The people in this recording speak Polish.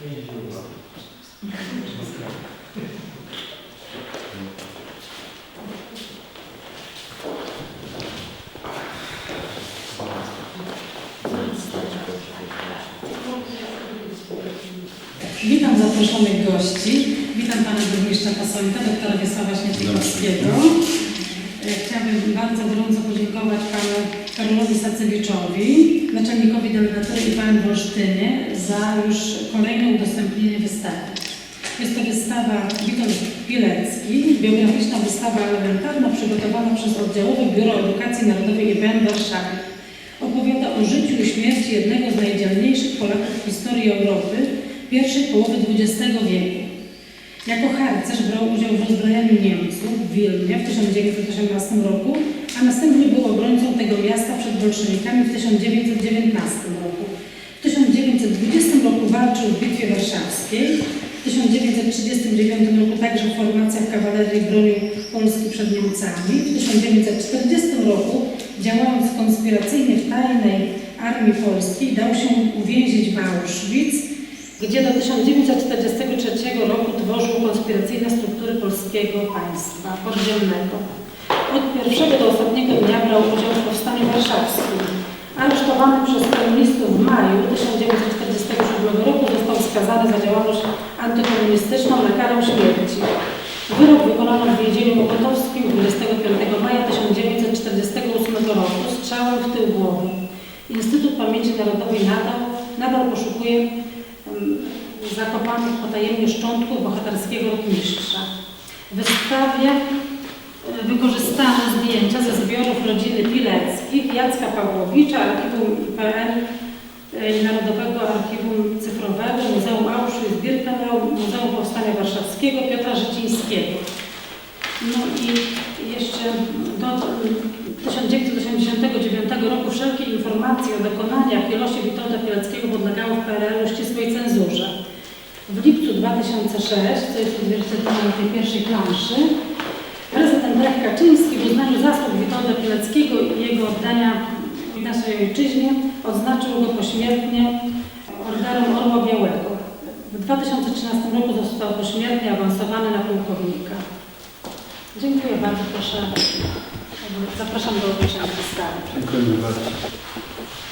Witam zaproszonych gości. Witam pana burmistrza Pasolita, doktora Wiesława Śmietnikowskiego. Chciałabym bardzo gorąco podziękować panu Karolowi Sacewiczowi, naczelnikowi delegatury i Panu Wolsztynie za już kolejne udostępnienie wystawy. Jest to wystawa Witold Pilecki, biograficzna wystawa elementarna przygotowana przez oddziałowe Biuro Edukacji Narodowej IPN w Warszawie. Opowiada o życiu i śmierci jednego z najdzielniejszych Polaków w historii Europy pierwszej połowy XX wieku. Jako harcerz brał udział w rozbrajaniu Niemców w Wilnie w 1918 roku, miasta przed bolszewikami w 1919 roku. W 1920 roku walczył w Bitwie Warszawskiej. W 1939 roku także w formacjach kawalerii bronił Polski przed Niemcami. W 1940 roku, działając konspiracyjnie w tajnej armii polskiej, dał się uwięzić w Auschwitz, gdzie do 1943 roku tworzył konspiracyjne struktury polskiego państwa podziemnego. Od pierwszego do ostatniego dnia brał udział w powstaniu warszawskim. Aresztowany przez komunistów w maju 1947 roku został skazany za działalność antykomunistyczną na karę śmierci. Wyrok wykonano w więzieniu Mokotowskim 25 maja 1948 roku strzałem w tył głowy. Instytut Pamięci Narodowej nadal, nadal poszukuje zakopanych potajemnie szczątków bohaterskiego rotmistrza. W wystawie e, wykorzystano zdjęcia ze zbiorów rodziny Pileckich, Jacka Pawłowicza, Archiwum IPN e, i Narodowego Archiwum Cyfrowego, Muzeum Auschwitz-Birkenau, Muzeum Powstania Warszawskiego Piotra Życińskiego. No i jeszcze do 1989 roku wszelkie informacje o dokonaniach i losie Witolda Pileckiego podlegały w PRL-u ścisłej cenzurze. W lipcu 2006, co jest odzwierciedlone tej pierwszej planszy, Lech Kaczyński w uznaniu zasług Witolda Pileckiego i jego oddania naszej ojczyźnie odznaczył go pośmiertnie Orderem Orła Białego. W 2013 roku został pośmiertnie awansowany na pułkownika. Dziękuję bardzo, proszę. Zapraszam do ogłoszenia wystawy. Dziękujemy bardzo.